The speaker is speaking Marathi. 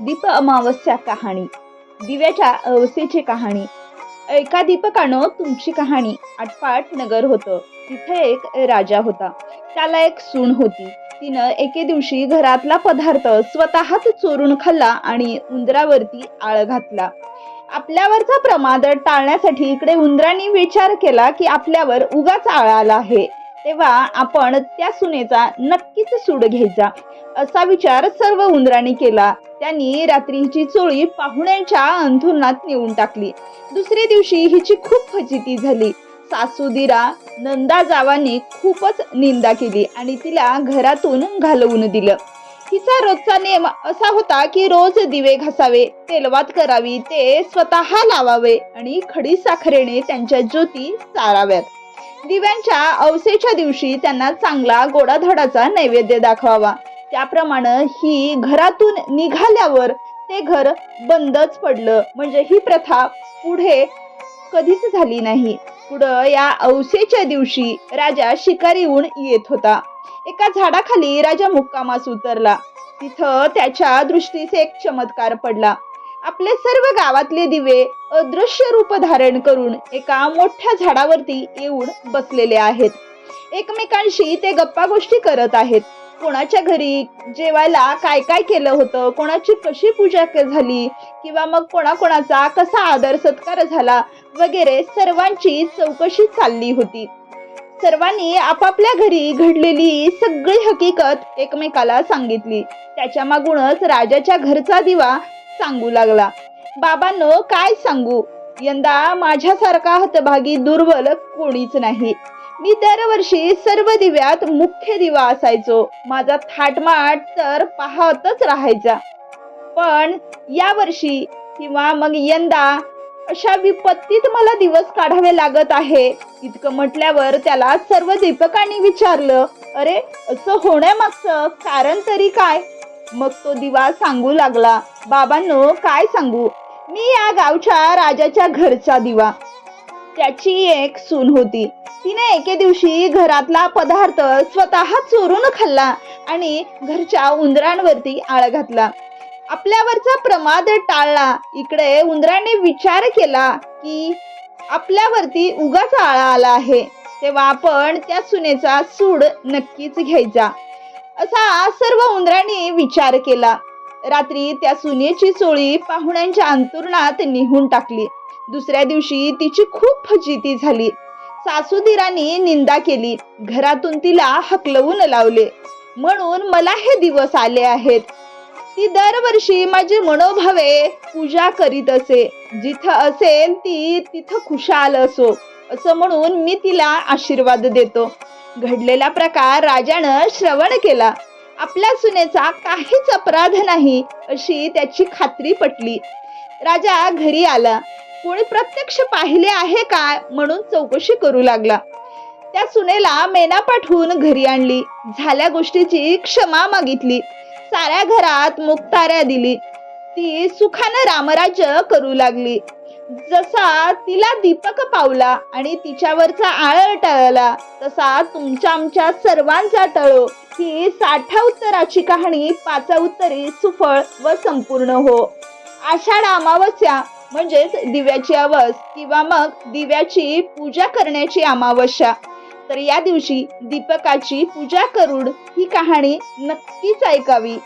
दीप अमावस्या कहाणी. दिव्याच्या अवसेची कहाणी. एका दीपकानं तुमची कहाणी आटपाट नगर होतं. तिथे एक राजा होता. त्याला एक सून होती. तिनं एके दिवशी घरातला पदार्थ स्वतःच चोरून खाल्ला आणि उंदरावरती आळ घातला. आपल्यावरचा प्रमाद टाळण्यासाठी इकडे उंदरांनी विचार केला की आपल्यावर उगाच आळ आला आहे. तेव्हा आपण त्या सुनेचा नक्कीच सूड घ्यायचा असा विचार सर्व उंदरांनी केला. त्यांनी रात्रीची चोळी पाहुण्यांच्या अंथरुणात नेऊन टाकली. दुसऱ्या दिवशी हिची खूप फजिती झाली. सासूदिरा नंदा जावांनी खूपच निंदा केली आणि तिला घरातून घालवून दिलं. हिचा रोजचा नेम असा होता की रोज दिवे घासावे तेलवात करावी ते स्वतः लावावे आणि खडी साखरेने त्यांच्या ज्योती चाराव्यात. दिव्यांच्या अवसेच्या दिवशी त्यांना चांगला गोडाधोडाचा नैवेद्य दाखवावा. त्याप्रमाणे ही घरातून निघाल्यावर ते घर बंदच पडलं. म्हणजे ही प्रथा पुढे कधीच झाली नाही. पुढं या औसेच्या दिवशी राजा शिकारीहून येत होता. एका झाडाखाली राजा मुक्कामास उतरला. तिथं त्याच्या दृष्टीस एक चमत्कार पडला. आपले सर्व गावातले दिवे अदृश्य रूप धारण करून एका मोठ्या झाडावरती येऊन बसलेले आहेत. एकमेकांशी ते गप्पा गोष्टी करत आहेत. कोणाच्या घरी जेवायला काय काय केलं होतं? कोणाची कशी पूजा झाली? किंवा मग कोणाकोणाचा कसा आदर सत्कार झाला? वगैरे सर्वांची चौकशी चालली होती. सर्वांनी आपापल्या घरी घडलेली सगळी हकीकत एकमेकाला सांगितली. त्याच्या मागूनच राजाच्या घरचा दिवा सांगू लागला. बाबांनो काय सांगू? यंदा माझ्यासारखा हतभागी दुर्बल कोणीच नाही. मी दरवर्षी सर्व दिव्यात मुख्य दिवा असायचो. माझा थाटमाट तर पाहतच राहायचा. पण या वर्षी किंवा मग यंदा अशा विपत्तीत मला दिवस काढावे लागत आहे. इतकं म्हटल्यावर त्याला सर्व दीपकांनी विचारलं अरे असं होण्यामागचं कारण तरी काय? मग तो दिवा सांगू लागला बाबांनो काय सांगू? मी या गावच्या राजाच्या घरचा दिवा. त्याची एक सून होती. तिने एके दिवशी घरातला पदार्थ स्वतः चोरून खाल्ला आणि घरच्या उंदरांवरती आळ घातला. आपल्यावरचा प्रमाद टाळला. इकडे उंदराने विचार केला की आपल्यावरती उगाच आळा आला आहे. तेव्हा आपण त्या सुनेचा सूड नक्कीच घ्यायचा. असा सर्व उंदरांनी विचार केला. रात्री त्या सुनेची चोळी पाहुण्यांच्या अंतुरणात निहून टाकली. दुसऱ्या दिवशी तिची खूप फजिती झाली. सासूदिरांनी निंदा केली. घरातून तिला हकलवून लावले. म्हणून मला हे दिवस आले आहेत. ती दरवर्षी माझी मनोभावे पूजा करीत असे. जिथं असेल ती तिथं खुशाल असो असं म्हणून मी तिला आशीर्वाद देतो. घडलेला प्रकार राजानं श्रवण केला. आपल्या सुनेचा काहीच अपराध नाही अशी त्याची खात्री पटली. राजा घरी आला. कोणी प्रत्यक्ष पाहिले आहे काय म्हणून चौकशी करू लागला. त्या सुनेला मेना पाठवून घरी आणली. झाल्या गोष्टीची क्षमा मागितली. साऱ्या घरात मुक्ताऱ्या दिली. ती सुखानं रामराज्य करू लागली. जसा तिला दीपक पावला आणि तिच्यावरचा आळ टळला तसा तुमच्या आमच्या सर्वांचा टळो. ही साठा उत्तराची कहाणी पाचा उत्तरी सुफळ व संपूर्ण हो. आषाढ अमावस्या म्हणजेच दिव्याची अवस किंवा मग दिव्याची पूजा करण्याची अमावस्या. तर या दिवशी दीपकाची पूजा करून ही कहाणी नक्कीच ऐकावी.